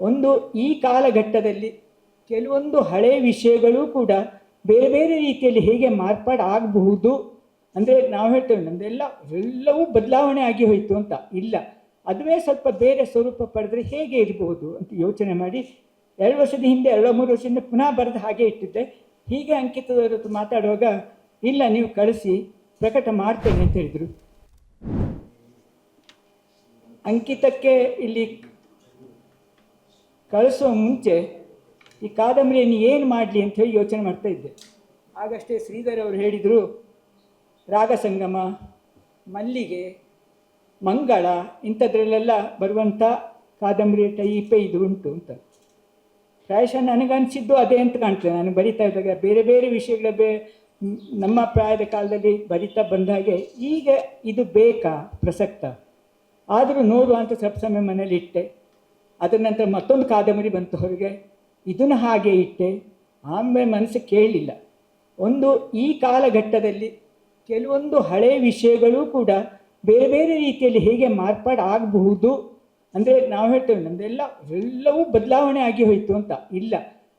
ಒಂದು ಈ ಕಾಲಘಟ್ಟದಲ್ಲಿ ಕೆಲವೊಂದು ಹಳೆಯ ವಿಷಯಗಳು ಕೂಡ ಬೇರೆ ಬೇರೆ ರೀತಿಯಲ್ಲಿ ಹೇಗೆ ಮಾರ್ಪಾಡು ಆಗಬಹುದು ಅಂದರೆ ನಾವು ಹೇಳ್ತೇವೆ ನಮ್ಮದೆಲ್ಲ ಎಲ್ಲವೂ ಬದಲಾವಣೆ ಆಗಿ ಹೋಯಿತು ಅಂತ ಇಲ್ಲ. ಅದುವೇ ಸ್ವಲ್ಪ ಬೇರೆ ಸ್ವರೂಪ ಪಡೆದ್ರೆ ಹೇಗೆ ಇರಬಹುದು ಅಂತ ಯೋಚನೆ ಮಾಡಿ. ಎರಡು ವರ್ಷದ ಹಿಂದೆ, ಎರಡು ಮೂರು ವರ್ಷದಿಂದ ಪುನಃ ಬರೆದು ಹಾಗೆ ಇಟ್ಟಿದ್ದೆ. ಹೀಗೆ ಅಂಕಿತದವ್ರ ಹತ್ರ ಮಾತಾಡುವಾಗ, ಇಲ್ಲ, ನೀವು ಕಳಿಸಿ, ಪ್ರಕಟ ಮಾಡ್ತೇನೆ ಅಂತ ಹೇಳಿದರು. ಅಂಕಿತಕ್ಕೆ ಇಲ್ಲಿ ಕಳಿಸುವ ಮುಂಚೆ ಈ ಕಾದಂಬರಿಯನ್ನು ಏನು ಮಾಡಲಿ ಅಂತ ಹೇಳಿ ಯೋಚನೆ ಮಾಡ್ತಾ ಇದ್ದೆ. ಆಗಷ್ಟೇ ಶ್ರೀಧರ್ ಅವರು ಹೇಳಿದರು, ರಾಗ ಸಂಗಮ, ಮಲ್ಲಿಗೆ, ಮಂಗಳ ಇಂಥದ್ರಲ್ಲೆಲ್ಲ ಬರುವಂಥ ಕಾದಂಬರಿ ಟೈಪೇ ಇದು ಉಂಟು ಅಂತ. ಪ್ರಾಯಶಃ ನನಗನ್ಸಿದ್ದು ಅದೇ ಅಂತ ಕಾಣ್ತದೆ. ನಾನು ಬರಿತಾ ಇದ್ದಾಗ ಬೇರೆ ಬೇರೆ ವಿಷಯಗಳ ಬೇ, ನಮ್ಮ ಪ್ರಾಯದ ಕಾಲದಲ್ಲಿ ಬರಿತಾ ಬಂದ ಹಾಗೆ ಈಗ ಇದು ಬೇಕಾ ಪ್ರಸಕ್ತ? ಆದರೂ ನೋಡುವ ಅಂತ ಸ್ವಲ್ಪ ಸಮಯ ಮನೇಲಿ ಇಟ್ಟೆ. ಅದರ ನಂತರ ಮತ್ತೊಂದು ಕಾದಂಬರಿ ಬಂತು. ಹೊರಗೆ ಇದನ್ನು ಹಾಗೆ ಇಟ್ಟೆ. ಆಮೇಲೆ ಮನಸ್ಸು ಕೇಳಲಿಲ್ಲ. ಒಂದು ಈ ಕಾಲಘಟ್ಟದಲ್ಲಿ ಕೆಲವೊಂದು ಹಳೆಯ ವಿಷಯಗಳು ಕೂಡ ಬೇರೆ ಬೇರೆ ರೀತಿಯಲ್ಲಿ ಹೇಗೆ ಮಾರ್ಪಾಡು ಆಗಬಹುದು ಅಂದರೆ ನಾವು ಹೇಳ್ತೇವೆ ನಮ್ಮದೆಲ್ಲ ಎಲ್ಲವೂ ಬದಲಾವಣೆ ಆಗಿ ಹೋಯಿತು ಅಂತ. ಇಲ್ಲ,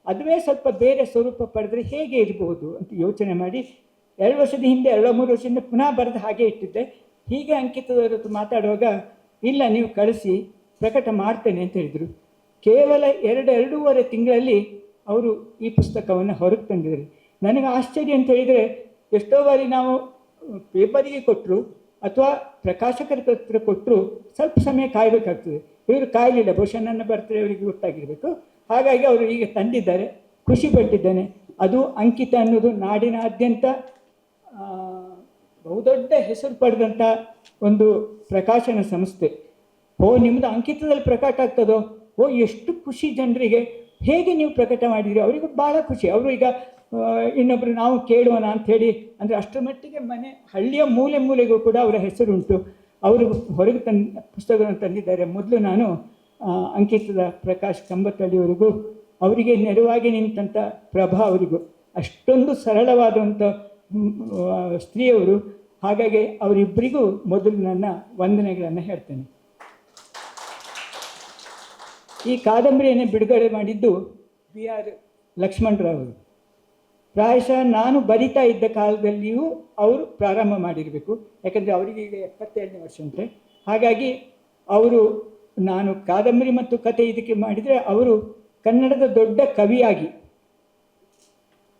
ಅದುವೇ ಸ್ವಲ್ಪ ಬೇರೆ ಸ್ವರೂಪ ಪಡೆದ್ರೆ ಹೇಗೆ ಇರಬಹುದು ಅಂತ ಯೋಚನೆ ಮಾಡಿ ಎರಡು ವರ್ಷದ ಹಿಂದೆ, ಎರಡು ಮೂರು ವರ್ಷದಿಂದ ಪುನಃ ಬರೆದು ಹಾಗೆ ಇಟ್ಟಿದ್ದೆ. ಹೀಗೆ ಅಂಕಿತದವ್ರ ಮಾತಾಡುವಾಗ, ಇಲ್ಲ, ನೀವು ಕಳಿಸಿ ಪ್ರಕಟ ಮಾಡ್ತೇನೆ ಅಂತ ಹೇಳಿದರು. ಕೇವಲ ಎರಡು, ಎರಡೂವರೆ ತಿಂಗಳಲ್ಲಿ ಅವರು ಈ ಪುಸ್ತಕವನ್ನು ಹೊರಗೆ ತಂದಿದ್ದಾರೆ. ನನಗೆ ಆಶ್ಚರ್ಯ ಅಂತ ಹೇಳಿದರೆ, ಎಷ್ಟೋ ಬಾರಿ ನಾವು ಪೇಪರಿಗೆ ಕೊಟ್ಟರು ಅಥವಾ ಪ್ರಕಾಶಕರ ಹತ್ರ ಕೊಟ್ಟರು ಸ್ವಲ್ಪ ಸಮಯ ಕಾಯಬೇಕಾಗ್ತದೆ. ಇವರು ಕಾಯಲಿಲ್ಲ, ಬಹುಶಃ ನನ್ನ ಅವರಿಗೆ ಗೊತ್ತಾಗಿರಬೇಕು. ಹಾಗಾಗಿ ಅವರು ಈಗ ತಂದಿದ್ದಾರೆ, ಖುಷಿ ಪಟ್ಟಿದ್ದೇನೆ. ಅದು ಅಂಕಿತ ಅನ್ನೋದು ನಾಡಿನಾದ್ಯಂತ ಬಹುದೊಡ್ಡ ಹೆಸರು ಪಡೆದಂಥ ಒಂದು ಪ್ರಕಾಶನ ಸಂಸ್ಥೆ. ಓ ನಿಮ್ಮದು ಅಂಕಿತದಲ್ಲಿ ಪ್ರಕಟ ಆಗ್ತದೋ? ಓ, ಎಷ್ಟು ಖುಷಿ ಜನರಿಗೆ. ಹೇಗೆ ನೀವು ಪ್ರಕಟ ಮಾಡಿದಿರಿ? ಅವರಿಗೂ ಭಾಳ ಖುಷಿ. ಅವರು ಈಗ ಇನ್ನೊಬ್ರು ನಾವು ಕೇಳೋಣ ಅಂಥೇಳಿ, ಅಂದರೆ ಅಷ್ಟರ ಮಟ್ಟಿಗೆ ಮನೆ, ಹಳ್ಳಿಯ ಮೂಲೆ ಮೂಲೆಗೂ ಕೂಡ ಅವರ ಹೆಸರುಂಟು. ಅವರು ಹೊರಗೆ ತಂದು, ಪುಸ್ತಕಗಳನ್ನು ತಂದಿದ್ದಾರೆ. ಮೊದಲು ನಾನು ಅಂಕಿತದ ಪ್ರಕಾಶ್ ಕಂಬತ್ತಳ್ಳಿಯವರಿಗೂ ಅವರಿಗೆ ನೆರವಾಗಿ ನಿಂತಂಥ ಪ್ರಭಾ ಅವರಿಗೂ, ಅಷ್ಟೊಂದು ಸರಳವಾದಂಥ ಸ್ತ್ರೀಯವರು. ಹಾಗಾಗಿ ಅವರಿಬ್ಬರಿಗೂ ಮೊದಲು ನನ್ನ ವಂದನೆಗಳನ್ನು ಹೇಳ್ತೇನೆ. ಈ ಕಾದಂಬರಿಯನ್ನು ಬಿಡುಗಡೆ ಮಾಡಿದ್ದು ಬಿ ಆರ್ ಲಕ್ಷ್ಮಣರಾವ್ ಪ್ರಾಯಶಃ ನಾನು ಬರಿತಾ ಇದ್ದ ಕಾಲದಲ್ಲಿಯೂ ಅವರು ಪ್ರಾರಂಭ ಮಾಡಿರಬೇಕು. ಯಾಕಂದರೆ ಅವರಿಗೆ ಈಗ ಎಪ್ಪತ್ತೆರಡನೇ ವರ್ಷ ಅಂತೆ ಹಾಗಾಗಿ ಅವರು ನಾನು ಕಾದಂಬರಿ ಮತ್ತು ಕತೆ ಇದಕ್ಕೆ ಮಾಡಿದರೆ ಅವರು ಕನ್ನಡದ ದೊಡ್ಡ ಕವಿಯಾಗಿ.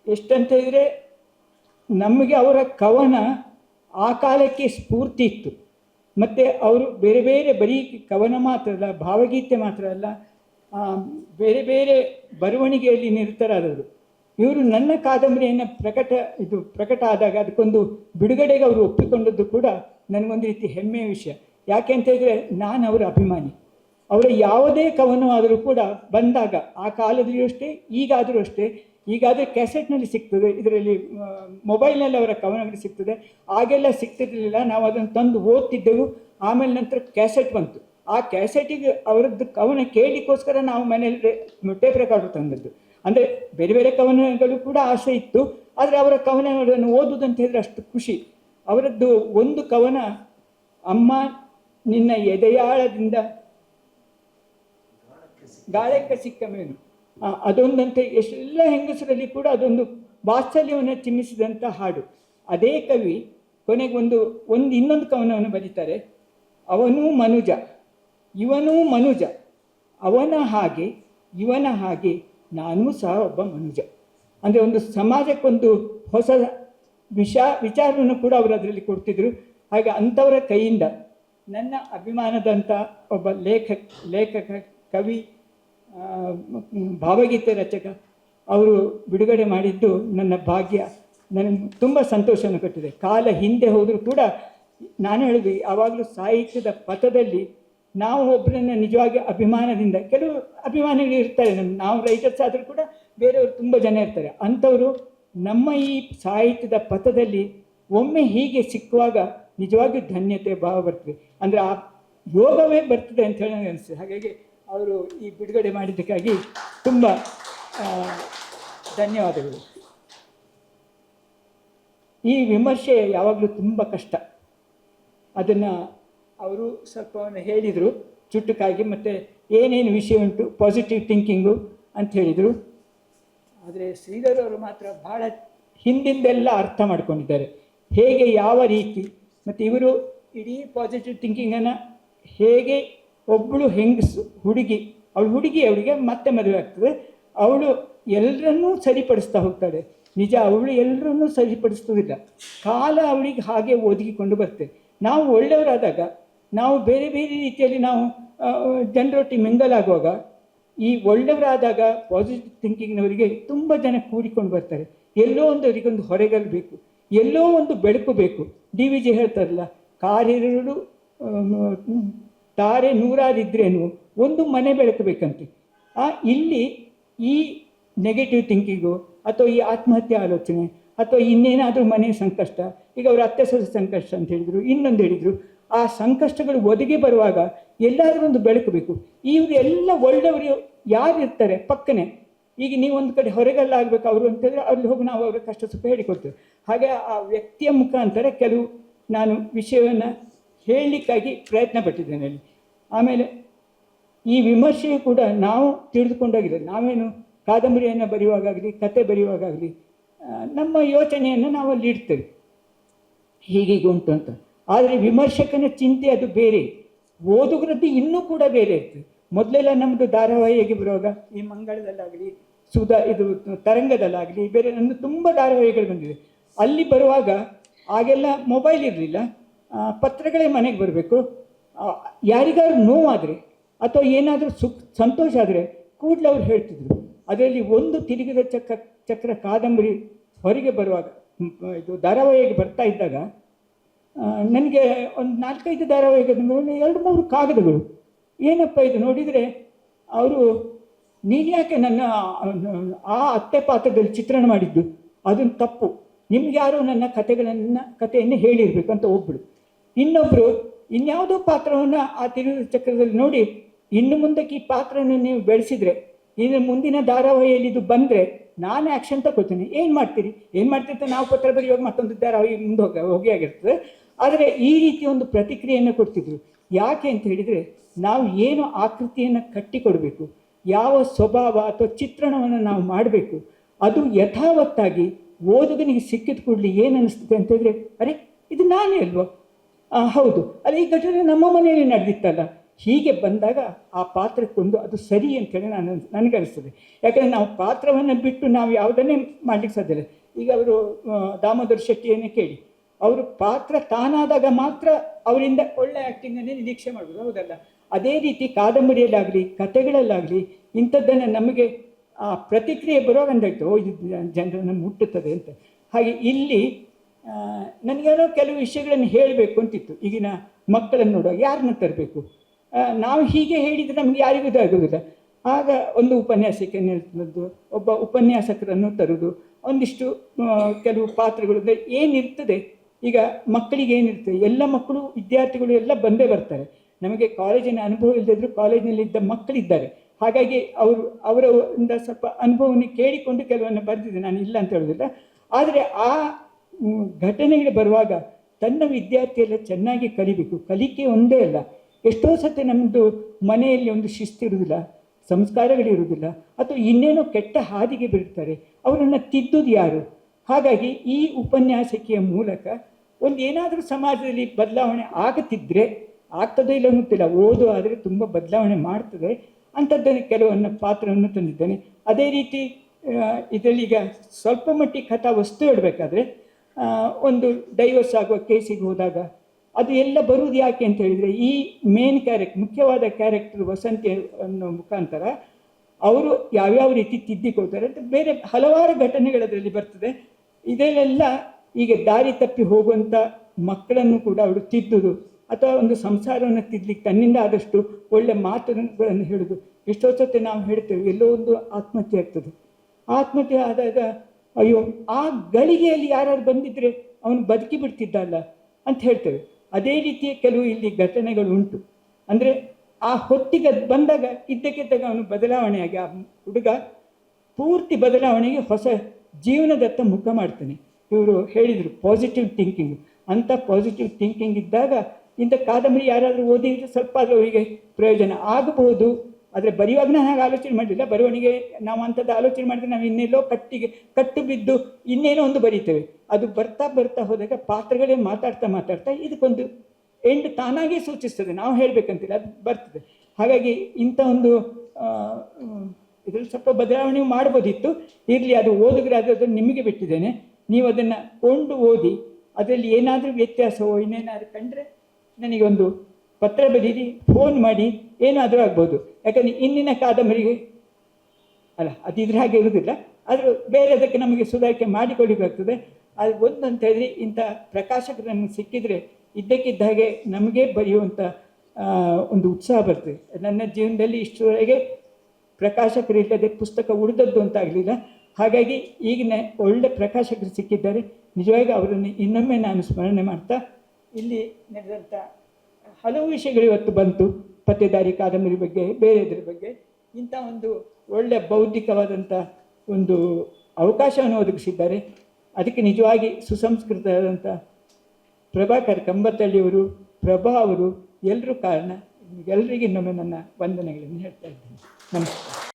ಎಷ್ಟಂತ ಹೇಳಿದರೆ ನಮಗೆ ಅವರ ಕವನ ಆ ಕಾಲಕ್ಕೆ ಸ್ಫೂರ್ತಿ ಇತ್ತು. ಮತ್ತು ಅವರು ಬೇರೆ ಬೇರೆ ಬರೀ ಕವನ ಮಾತ್ರ ಅಲ್ಲ, ಭಾವಗೀತೆ ಮಾತ್ರ ಅಲ್ಲ ಬೇರೆ ಬೇರೆ ಬರವಣಿಗೆಯಲ್ಲಿ ನಿರತರಾದವರು. ಇವರು ನನ್ನ ಕಾದಂಬರಿಯನ್ನು ಪ್ರಕಟ, ಇದು ಪ್ರಕಟ ಆದಾಗ ಅದಕ್ಕೊಂದು ಬಿಡುಗಡೆಗೆ ಅವರು ಒಪ್ಪಿಕೊಂಡದ್ದು ಕೂಡ ನನಗೊಂದು ರೀತಿ ಹೆಮ್ಮೆಯ ವಿಷಯ. ಯಾಕೆ ಅಂತ ಹೇಳಿದರೆ ನಾನು ಅವರ ಅಭಿಮಾನಿ. ಅವರ ಯಾವುದೇ ಕವನವಾದರೂ ಕೂಡ ಬಂದಾಗ, ಆ ಕಾಲದಲ್ಲಿಯೂ ಅಷ್ಟೇ, ಈಗಾದರೂ ಅಷ್ಟೇ ಈಗಾದರೆ ಕ್ಯಾಸೆಟ್ನಲ್ಲಿ ಸಿಗ್ತದೆ, ಇದರಲ್ಲಿ ಮೊಬೈಲ್ನಲ್ಲಿ ಅವರ ಕವನಗಳು ಸಿಗ್ತದೆ. ಆಗೆಲ್ಲ ಸಿಗ್ತಿರ್ಲಿಲ್ಲ, ನಾವು ಅದನ್ನು ತಂದು ಓದ್ತಿದ್ದೆವು. ಆಮೇಲೆ ನಂತರ ಕ್ಯಾಸೆಟ್ ಬಂತು. ಆ ಕ್ಯಾಸೆಟಿಗೆ ಅವರದ್ದು ಕವನ ಕೇಳಿಕೋಸ್ಕರ ನಾವು ಮನೆಯಲ್ಲಿ ಟೇಪ್ ರೆಕಾರ್ಡ್ ತಂದದ್ದು. ಅಂದರೆ ಬೇರೆ ಬೇರೆ ಕವನಗಳು ಕೂಡ ಆಸೆ ಇತ್ತು. ಆದರೆ ಅವರ ಕವನಗಳನ್ನು ಓದುವುದಂತ ಹೇಳಿದ್ರೆ ಅಷ್ಟು ಖುಷಿ. ಅವರದ್ದು ಒಂದು ಕವನ, ಅಮ್ಮ, ನಿನ್ನ ಎದೆಯಾಳದಿಂದ ಗಾಳಕ್ಕೆ ಸಿಕ್ಕ ಮೇನು ಅದೊಂದಂತೆ ಎಷ್ಟೆಲ್ಲ ಹೆಂಗಸರಲ್ಲಿ ಕೂಡ ಅದೊಂದು ವಾತ್ಸಲ್ಯವನ್ನು ಚಿಮ್ಮಿಸಿದಂಥ ಹಾಡು. ಅದೇ ಕವಿ ಕೊನೆಗೆ ಒಂದು ಒಂದು ಇನ್ನೊಂದು ಕವನವನ್ನು ಬರೀತಾರೆ, ಅವನೂ ಮನುಜ, ಇವನೂ ಮನುಜ, ಅವನ ಹಾಗೆ, ಇವನ ಹಾಗೆ, ನಾನೂ ಸಹ ಒಬ್ಬ ಮನುಜ. ಅಂದರೆ ಒಂದು ಸಮಾಜಕ್ಕೊಂದು ಹೊಸ ವಿಷ, ವಿಚಾರವನ್ನು ಕೂಡ ಅವರು ಅದರಲ್ಲಿ ಕೊಡ್ತಿದ್ರು. ಹಾಗೆ ಅಂಥವರ ಕೈಯಿಂದ ನನ್ನ ಅಭಿಮಾನದಂಥ ಒಬ್ಬ ಲೇಖಕ ಲೇಖಕ, ಕವಿ ಭಾವಗೀತೆ ರಚಕ ಅವರು ಬಿಡುಗಡೆ ಮಾಡಿದ್ದು ನನ್ನ ಭಾಗ್ಯ. ನನಗೆ ತುಂಬ ಸಂತೋಷವನ್ನು ಕೊಟ್ಟಿದೆ. ಕಾಲ ಹಿಂದೆ ಹೋದರೂ ಕೂಡ ನಾನು ಹೇಳಿದ್ವಿ ಯಾವಾಗಲೂ ಸಾಹಿತ್ಯದ ಪಥದಲ್ಲಿ ನಾವು ಒಬ್ಬರನ್ನು ನಿಜವಾಗಿ ಅಭಿಮಾನದಿಂದ, ಕೆಲವು ಅಭಿಮಾನಿಗಳು ಇರ್ತಾರೆ ನಮ್ಮ ನಾವು ರೈಟರ್ಸ್ ಆದರೂ ಕೂಡ ಬೇರೆಯವರು ತುಂಬ ಜನ ಇರ್ತಾರೆ. ಅಂಥವರು ನಮ್ಮ ಈ ಸಾಹಿತ್ಯದ ಪಥದಲ್ಲಿ ಒಮ್ಮೆ ಹೀಗೆ ಸಿಕ್ಕುವಾಗ ನಿಜವಾಗಿ ಧನ್ಯತೆ ಭಾವ ಬರ್ತದೆ. ಅಂದರೆ ಆ ಯೋಗವೇ ಬರ್ತದೆ ಅಂತ ಹೇಳಿ ನನಗೆ ಅನಿಸ್ತದೆ ಹಾಗಾಗಿ ಅವರು ಈ ಬಿಡುಗಡೆ ಮಾಡಿದ್ದಕ್ಕಾಗಿ ತುಂಬ ಧನ್ಯವಾದಗಳು. ಈ ವಿಮರ್ಶೆ ಯಾವಾಗಲೂ ತುಂಬ ಕಷ್ಟ. ಅದನ್ನು ಅವರು ಸ್ವಲ್ಪವನ್ನು ಹೇಳಿದರು ಚುಟುಕಾಗಿ ಮತ್ತು ಏನೇನು ವಿಷಯ ಉಂಟು ಪಾಸಿಟಿವ್ ಥಿಂಕಿಂಗು ಅಂತ ಹೇಳಿದರು. ಆದರೆ ಶ್ರೀಧರ್ ಅವರು ಮಾತ್ರ ಭಾಳ ಹಿಂದಿಂದೆಲ್ಲ ಅರ್ಥ ಮಾಡ್ಕೊಂಡಿದ್ದಾರೆ. ಹೇಗೆ ಯಾವ ರೀತಿ, ಮತ್ತು ಇವರು ಇಡೀ ಪಾಸಿಟಿವ್ ಥಿಂಕಿಂಗನ್ನು ಹೇಗೆ ಒಬ್ಬಳು ಹೆಂಗಸು ಹುಡುಗಿ ಅವಳು ಹುಡುಗಿ ಅವಳಿಗೆ ಮತ್ತೆ ಮದುವೆ ಆಗ್ತದೆ. ಅವಳು ಎಲ್ಲರನ್ನೂ ಸರಿಪಡಿಸ್ತಾ ಹೋಗ್ತಾಳೆ. ನಿಜ ಅವಳು ಎಲ್ಲರನ್ನೂ ಸರಿಪಡಿಸ್ತೋದಿಲ್ಲ ಕಾಲ ಅವಳಿಗೆ ಹಾಗೆ ಒದಗಿಕೊಂಡು ಬರ್ತದೆ ನಾವು ಒಳ್ಳೆಯವರಾದಾಗ ನಾವು ಬೇರೆ ಬೇರೆ ರೀತಿಯಲ್ಲಿ ನಾವು ಜನರೊಟ್ಟಿ ಮಿಂಗಲಾಗುವಾಗ ಈ ಒಳ್ಳೆಯವರಾದಾಗ ಪಾಸಿಟಿವ್ ಥಿಂಕಿಂಗ್ನವರಿಗೆ ತುಂಬ ಜನ ಕೂಡಿಕೊಂಡು ಬರ್ತಾರೆ. ಎಲ್ಲೋ ಒಂದು ಅವರಿಗೊಂದು ಹೊರಗಲು ಬೇಕು. ಎಲ್ಲೋ ಒಂದು ಬೆಳಕು ಬೇಕು. ಡಿ ವಿ ಜಿ ಹೇಳ್ತಾರಲ್ಲ ಆಮ್, ತಾರೆ ನೂರಾರಿದ್ರೇನು ಒಂದು ಮನೆ ಬೆಳಕು ಬೇಕಂತೆ ಆ, ಇಲ್ಲಿ ಈ ನೆಗೆಟಿವ್ ಥಿಂಕಿಂಗು ಅಥವಾ ಈ ಆತ್ಮಹತ್ಯೆ ಆಲೋಚನೆ ಅಥವಾ ಇನ್ನೇನಾದರೂ ಮನೆ ಸಂಕಷ್ಟ, ಈಗ ಅವರು ಅತ್ತೆ ಸೊಸೆ ಸಂಕಷ್ಟ ಅಂತ ಹೇಳಿದರು, ಇನ್ನೊಂದು ಹೇಳಿದರು, ಆ ಸಂಕಷ್ಟಗಳು ಒದಗಿ ಬರುವಾಗ ಎಲ್ಲಾದರೂ ಒಂದು ಬೆಳಕಬೇಕು. ಇವರು ಎಲ್ಲ ಒಳ್ಳೆಯವರು ಯಾರು ಇರ್ತಾರೆ ಪಕ್ಕನೆ. ಈಗ ನೀವು ಒಂದು ಕಡೆ ಹೊರಗಲ್ಲಾಗಬೇಕು ಅವರು ಅಂತಂದರೆ ಅಲ್ಲಿ ಹೋಗಿ ನಾವು ಅವರ ಕಷ್ಟ ಸುಖ ಹೇಳಿಕೊಡ್ತೇವೆ. ಹಾಗೆ ಆ ವ್ಯಕ್ತಿಯ ಮುಖಾಂತರ ಕೆಲವು ನಾನು ವಿಷಯವನ್ನು ಹೇಳಲಿಕ್ಕಾಗಿ ಪ್ರಯತ್ನ ಪಟ್ಟಿದ್ದೇನೆ ಅಲ್ಲಿ. ಆಮೇಲೆ ಈ ವಿಮರ್ಶೆಯು ಕೂಡ ನಾವು ತಿಳಿದುಕೊಂಡಾಗಿದೆ ನಾವೇನು ಕಾದಂಬರಿಯನ್ನು ಬರೆಯುವಾಗಲಿ ಕತೆ ಬರೆಯುವಾಗಲಿ ನಮ್ಮ ಯೋಚನೆಯನ್ನು ನಾವು ಅಲ್ಲಿ ಇಡ್ತೇವೆ. ಹೀಗೀಗೆ ಉಂಟು ಅಂತ. ಆದರೆ ವಿಮರ್ಶಕನ ಚಿಂತೆ ಅದು ಬೇರೆ. ಓದುಗರದ್ದು ಇನ್ನೂ ಕೂಡ ಬೇರೆ ಇರ್ತದೆ. ಮೊದಲೆಲ್ಲ ನಮ್ಮದು ಧಾರಾವಾಹಿಯಾಗಿ ಬರುವಾಗ ಈ ಮಂಗಳದಲ್ಲಾಗಲಿ, ಸುಧಾ, ಇದು ತರಂಗದಲ್ಲಾಗಲಿ, ಬೇರೆ ನನ್ನ ತುಂಬ ಧಾರಾವಾಹಿಗಳು ಬಂದಿದೆ. ಅಲ್ಲಿ ಬರುವಾಗ ಆಗೆಲ್ಲ ಮೊಬೈಲ್ ಇರಲಿಲ್ಲ. ಪತ್ರಗಳೇ ಮನೆಗೆ ಬರಬೇಕು. ಯಾರಿಗಾದ್ರೂ ನೋವಾದರೆ ಅಥವಾ ಏನಾದರೂ ಸುಖ, ಸಂತೋಷ ಆದರೆ ಕೂಡಲೇ ಅವ್ರು ಹೇಳ್ತಿದ್ರು. ಅದರಲ್ಲಿ ಒಂದು ತಿರುಗಿದ ಚಕ್ರ ಚಕ್ರ ಕಾದಂಬರಿ ಹೊರಗೆ ಬರುವಾಗ ಇದು ಧಾರಾವಾಹಿಗೆ ಬರ್ತಾ ಇದ್ದಾಗ ನನಗೆ ಒಂದು ನಾಲ್ಕೈದು ಧಾರಾವಾಹಿಗೆ ಮೇಲೆ ಎರಡು ಮೂರು ಕಾಗದಗಳು. ಏನಪ್ಪ ಇದು ನೋಡಿದರೆ ಅವರು, ನೀನು ಯಾಕೆ ನನ್ನ, ಆ ಅತ್ತೆ ಪಾತ್ರದಲ್ಲಿ ಚಿತ್ರಣ ಮಾಡಿದ್ದು? ಅದನ್ನು ತಪ್ಪು. ನಿಮ್ಗೆ ಯಾರು ನನ್ನ ಕಥೆಗಳನ್ನು, ಕಥೆಯನ್ನು ಹೇಳಿರಬೇಕು ಅಂತ ಒಬ್ಬಳು ಇನ್ನೊಬ್ಬರು ಇನ್ಯಾವುದೋ ಪಾತ್ರವನ್ನು ಆ ತಿರುಗಿದ ಚಕ್ರದಲ್ಲಿ ನೋಡಿ, ಇನ್ನು ಮುಂದಕ್ಕೆ ಈ ಪಾತ್ರನ ನೀವು ಬೆಳೆಸಿದ್ರೆ, ಇನ್ನು ಮುಂದಿನ ಧಾರಾವಾಹಿಯಲ್ಲಿ ಇದು ಬಂದರೆ ನಾನು ಆ್ಯಕ್ಷನ್ ತಗೊಳ್ತೀನಿ. ಏನು ಮಾಡ್ತೀರಿ? ಏನು ಮಾಡ್ತಿರ್ತ ನಾವು ಪತ್ರ ಬರೆಯುವಾಗ ಮತ್ತೊಂದು ಧಾರಾವಾಹಿ ಮುಂದೆ ಹೋಗ, ಹೋಗಿ ಆಗಿರ್ತದೆ. ಆದರೆ ಈ ರೀತಿ ಒಂದು ಪ್ರತಿಕ್ರಿಯೆಯನ್ನು ಕೊಡ್ತಿದ್ರು. ಯಾಕೆ ಅಂತ ಹೇಳಿದರೆ, ನಾವು ಏನು ಆಕೃತಿಯನ್ನು ಕಟ್ಟಿಕೊಡಬೇಕು, ಯಾವ ಸ್ವಭಾವ ಅಥವಾ ಚಿತ್ರಣವನ್ನು ನಾವು ಮಾಡಬೇಕು, ಅದು ಯಥಾವತ್ತಾಗಿ ಓದುಗನಿಗೆ ಸಿಕ್ಕಿದ ಕೂಡಲಿ ಏನು ಅನ್ನಿಸ್ತದೆ ಅಂತ ಹೇಳಿದ್ರೆ, ಅರೆ, ಇದು ನಾನೇ ಅಲ್ವಾ? ಹೌದು. ಅಲ್ಲ ಈ ಘಟನೆ ನಮ್ಮ ಮನೆಯಲ್ಲಿ ನಡೆದಿತ್ತಲ್ಲ. ಹೀಗೆ ಬಂದಾಗ ಆ ಪಾತ್ರಕ್ಕೊಂದು ಅದು ಸರಿ ಅಂತೇಳಿ ನಾನು ನನಗನಿಸ್ತದೆ ಯಾಕಂದರೆ ನಾವು ಪಾತ್ರವನ್ನು ಬಿಟ್ಟು ನಾವು ಯಾವುದನ್ನೇ ಮಾಡಲಿಕ್ಕೆ ಇಲ್ಲ. ಈಗ ಅವರು ದಾಮೋದರ್ ಶೆಟ್ಟಿಯನ್ನೇ ಕೇಳಿ. ಅವರು ಪಾತ್ರ ತಾನಾದಾಗ ಮಾತ್ರ ಅವರಿಂದ ಒಳ್ಳೆ ಆ್ಯಕ್ಟಿಂಗನ್ನೇ ನಿರೀಕ್ಷೆ ಮಾಡ್ಬೋದು. ಹೌದಲ್ಲ? ಅದೇ ರೀತಿ ಕಾದಂಬರಿಯಲ್ಲಾಗಲಿ ಕತೆಗಳಲ್ಲಾಗಲಿ ಇಂಥದ್ದನ್ನು ನಮಗೆ, ಆ, ಪ್ರತಿಕ್ರಿಯೆ ಬರುವಾಗ ಅಂದಾಯ್ತು ಇದು ಜನರನ್ನು ಮುಟ್ಟುತ್ತದೆ ಅಂತ. ಹಾಗೆ ಇಲ್ಲಿ ನನಗೇನೋ ಕೆಲವು ವಿಷಯಗಳನ್ನು ಹೇಳಬೇಕು ಅಂತಿತ್ತು. ಈಗಿನ ಮಕ್ಕಳನ್ನು ನೋಡುವಾಗ ಯಾರನ್ನ ತರಬೇಕು? ನಾವು ಹೀಗೆ ಹೇಳಿದರೆ ನಮಗೆ ಯಾರಿಗೂ ಇದಾಗೋದಿಲ್ಲ ಆಗ ಒಂದು ಉಪನ್ಯಾಸಕ್ಕೆ ನಿಲ್ತದ್ದು ಒಬ್ಬ ಉಪನ್ಯಾಸಕರನ್ನು ತರುವುದು ಒಂದಿಷ್ಟು ಕೆಲವು ಪಾತ್ರಗಳು ಏನಿರ್ತದೆ? ಈಗ ಮಕ್ಕಳಿಗೆ ಏನಿರ್ತದೆ? ಎಲ್ಲ ಮಕ್ಕಳು, ವಿದ್ಯಾರ್ಥಿಗಳು ಎಲ್ಲ ಬಂದೇ ಬರ್ತಾರೆ. ನಮಗೆ ಕಾಲೇಜಿನ ಅನುಭವ ಇಲ್ಲದಿದ್ದರೂ ಕಾಲೇಜಿನಲ್ಲಿದ್ದ ಮಕ್ಕಳಿದ್ದಾರೆ. ಹಾಗಾಗಿ ಅವರು ಅವರ ಒಂದು ಸ್ವಲ್ಪ ಅನುಭವವನ್ನು ಕೇಳಿಕೊಂಡು ಕೆಲವನ್ನು ಬರೆದಿದ್ದೆ ನಾನು ಇಲ್ಲ ಅಂತ ಹೇಳೋದಿಲ್ಲ. ಆದರೆ ಆ ಘಟನೆಗಳು ಬರುವಾಗ ತನ್ನ ವಿದ್ಯಾರ್ಥಿಯೆಲ್ಲ ಚೆನ್ನಾಗಿ ಕಲಿಬೇಕು. ಕಲಿಕೆ ಒಂದೇ ಅಲ್ಲ. ಎಷ್ಟೋ ಸತಿ ನಮ್ಮದು ಮನೆಯಲ್ಲಿ ಒಂದು ಶಿಸ್ತಿರುವುದಿಲ್ಲ ಸಂಸ್ಕಾರಗಳಿರುವುದಿಲ್ಲ ಅಥವಾ ಇನ್ನೇನೋ ಕೆಟ್ಟ ಹಾದಿಗೆ ಬಿಡ್ತಾರೆ ಅವರನ್ನು ತಿದ್ದುದು ಯಾರು? ಹಾಗಾಗಿ ಈ ಉಪನ್ಯಾಸಕಿಯ ಮೂಲಕ ಒಂದು ಏನಾದರೂ ಸಮಾಜದಲ್ಲಿ ಬದಲಾವಣೆ ಆಗುತ್ತಿದ್ದರೆ ಆಗ್ತದೋ ಇಲ್ಲ ಗೊತ್ತಿಲ್ಲ, ಓದು ಆದರೆ ತುಂಬ ಬದಲಾವಣೆ ಮಾಡ್ತದೆ. ಅಂಥದ್ದನ್ನು ಕೆಲವನ್ನು ಪಾತ್ರವನ್ನು ತಂದಿದ್ದೇನೆ. ಅದೇ ರೀತಿ ಇದರಲ್ಲಿ ಈಗ ಸ್ವಲ್ಪ ಮಟ್ಟಿಗೆ ಕಥಾ ವಸ್ತು ಇಡಬೇಕಾದ್ರೆ ಒಂದು ಡೈವರ್ಸ್ ಆಗುವ ಕೇಸಿಗೆ ಹೋದಾಗ ಅದು ಎಲ್ಲ ಬರುವುದು ಯಾಕೆ ಅಂತ ಹೇಳಿದರೆ ಈ ಮೇನ್ ಕ್ಯಾರೆಕ್ಟರ್ ಮುಖ್ಯವಾದ ಕ್ಯಾರೆಕ್ಟರ್ ವಸಂತಿ ಅನ್ನೋ ಮುಖಾಂತರ ಅವರು ಯಾವ್ಯಾವ ರೀತಿ ತಿದ್ದಿಕೊಳ್ತಾರೆ ಅಂತ ಬೇರೆ ಹಲವಾರು ಘಟನೆಗಳು ಅದರಲ್ಲಿ ಬರ್ತದೆ. ಇದರಲ್ಲೆಲ್ಲ ಈಗ ದಾರಿ ತಪ್ಪಿ ಹೋಗುವಂಥ ಮಕ್ಕಳನ್ನು ಕೂಡ ಅವರು ತಿದ್ದುದು ಅಥವಾ ಒಂದು ಸಂಸಾರವನ್ನು ತಿದ್ದಲಿಕ್ಕೆ ತನ್ನಿಂದ ಆದಷ್ಟು ಒಳ್ಳೆ ಮಾತುಗಳನ್ನು ಹೇಳೋದು. ಎಷ್ಟೋ ಸತಿ ನಾವು ಹೇಳ್ತೇವೆ ಎಲ್ಲೋ ಒಂದು ಆತ್ಮಹತ್ಯೆ ಆಗ್ತದೆ. ಆತ್ಮಹತ್ಯೆ ಆದಾಗ ಅಯ್ಯೋ, ಆ ಗಳಿಗೆಯಲ್ಲಿ ಯಾರು ಬಂದಿದ್ರೆ ಅವನು ಬದುಕಿ ಬಿಡ್ತಿದ್ದಲ್ಲ ಅಂತ ಹೇಳ್ತೇವೆ. ಅದೇ ರೀತಿಯ ಕೆಲವು ಇಲ್ಲಿ ಘಟನೆಗಳು ಉಂಟು ಅಂದರೆ ಆ ಹೊತ್ತಿಗೆ ಬಂದಾಗ ಇದ್ದಕ್ಕಿದ್ದಾಗ ಅವನು ಬದಲಾವಣೆಯಾಗಿ, ಆ ಹುಡುಗ ಪೂರ್ತಿ ಬದಲಾವಣೆಗೆ ಹೊಸ ಜೀವನದತ್ತ ಮುಖ ಮಾಡ್ತಾನೆ. ಇವರು ಹೇಳಿದರು ಪಾಸಿಟಿವ್ ಥಿಂಕಿಂಗ್ ಅಂಥ ಪಾಸಿಟಿವ್ ಥಿಂಕಿಂಗ್ ಇದ್ದಾಗ ಇಂಥ ಕಾದಂಬರಿ ಯಾರಾದರೂ ಓದಿದರೆ ಸ್ವಲ್ಪ ಆದರೂ ಅವರಿಗೆ ಪ್ರಯೋಜನ ಆಗಬಹುದು ಆದರೆ ನಾನು ಹಾಗೆ ಆಲೋಚನೆ ಮಾಡಲಿಲ್ಲ ಬರವಣಿಗೆ ನಾವು ಅಂಥದ್ದು ಆಲೋಚನೆ ಮಾಡಿದ್ರೆ ನಾವು ಇನ್ನೆಲ್ಲೋ ಕಟ್ಟಿಗೆ, ಕಟ್ಟು ಬಿದ್ದು ಇನ್ನೇನೋ ಒಂದು ಬರೀತೇವೆ. ಅದು ಬರ್ತಾ ಬರ್ತಾ ಹೋದಾಗ ಪಾತ್ರಗಳೇ ಮಾತಾಡ್ತಾ ಮಾತಾಡ್ತಾ ಇದಕ್ಕೊಂದು ಎಂಡ್ ತಾನಾಗೇ ಸೂಚಿಸ್ತದೆ. ನಾವು ಹೇಳಬೇಕಂತಿಲ್ಲ, ಅದು ಬರ್ತದೆ. ಹಾಗಾಗಿ ಇಂಥ ಒಂದು ಇದರಲ್ಲಿ ಸ್ವಲ್ಪ ಬದಲಾವಣೆ ಮಾಡ್ಬೋದಿತ್ತು. ಇರಲಿ, ಅದು ಓದುಗರಾದರೆ ಅದನ್ನು ನಿಮಗೆ ಬಿಟ್ಟಿದ್ದೇನೆ. ನೀವು ಅದನ್ನು ಕೊಂಡು ಓದಿ, ಅದರಲ್ಲಿ ಏನಾದರೂ ವ್ಯತ್ಯಾಸವೋ, ಇನ್ನೇನಾದರೂ ಕಂಡ್ರೆ ನನಗೆ ಒಂದು ಪತ್ರ ಬರೀರಿ ಫೋನ್ ಮಾಡಿ. ಏನಾದರೂ ಆಗ್ಬೋದು. ಯಾಕಂದರೆ ಇಂದಿನ ಕಾದಂಬರಿಗೆ ಅಲ್ಲ, ಅದು ಇದ್ರ ಹಾಗೆ ಇರುವುದಿಲ್ಲ ಆದರೂ ಬೇರೆ ಅದಕ್ಕೆ ನಮಗೆ ಸುಧಾರಿಕೆ ಮಾಡಿಕೊಡಬೇಕಾಗ್ತದೆ ಅದು ಒಂದು ಅಂತ ಇಂಥ ಪ್ರಕಾಶಕರು ನಮಗೆ ಸಿಕ್ಕಿದರೆ ಇದ್ದಕ್ಕಿದ್ದ ಹಾಗೆ ನಮಗೆ ಬರೆಯುವಂಥ ಒಂದು ಉತ್ಸಾಹ ಬರ್ತದೆ. ನನ್ನ ಜೀವನದಲ್ಲಿ ಇಷ್ಟರವರೆಗೆ ಪ್ರಕಾಶಕರಿಲ್ಲದೆ ಪುಸ್ತಕ ಉಳಿದದ್ದು ಅಂತ ಆಗಲಿಲ್ಲ. ಹಾಗಾಗಿ ಈಗಿನ ಒಳ್ಳೆ ಪ್ರಕಾಶಕರು ಸಿಕ್ಕಿದ್ದಾರೆ. ನಿಜವಾಗಿ ಅವರನ್ನು ಇನ್ನೊಮ್ಮೆ ನಾನು ಸ್ಮರಣೆ ಮಾಡ್ತಾ, ಇಲ್ಲಿ ನಡೆದಂಥ ಹಲವು ವಿಷಯಗಳು ಇವತ್ತು ಬಂತು. ಪತ್ತೆದಾರಿ ಕಾದಂಬರಿ ಬಗ್ಗೆ, ಬೇರೆದ್ರ ಬಗ್ಗೆ ಇಂಥ ಒಂದು ಒಳ್ಳೆಯ ಬೌದ್ಧಿಕವಾದಂಥ ಒಂದು ಅವಕಾಶವನ್ನು ಒದಗಿಸಿದ್ದಾರೆ. ಅದಕ್ಕೆ ನಿಜವಾಗಿ ಸುಸಂಸ್ಕೃತವಾದಂಥ ಪ್ರಭಾಕರ್ ಕಂಬತ್ತಳ್ಳಿಯವರು ಪ್ರಭಾ ಅವರು ಎಲ್ಲರೂ ಕಾರಣ. ಎಲ್ಲರಿಗೂ ಇನ್ನೊಮ್ಮೆ ನನ್ನ ವಂದನೆಗಳನ್ನು ಹೇಳ್ತಾ ಇದ್ದೇನೆ. ನಮಸ್ಕಾರ.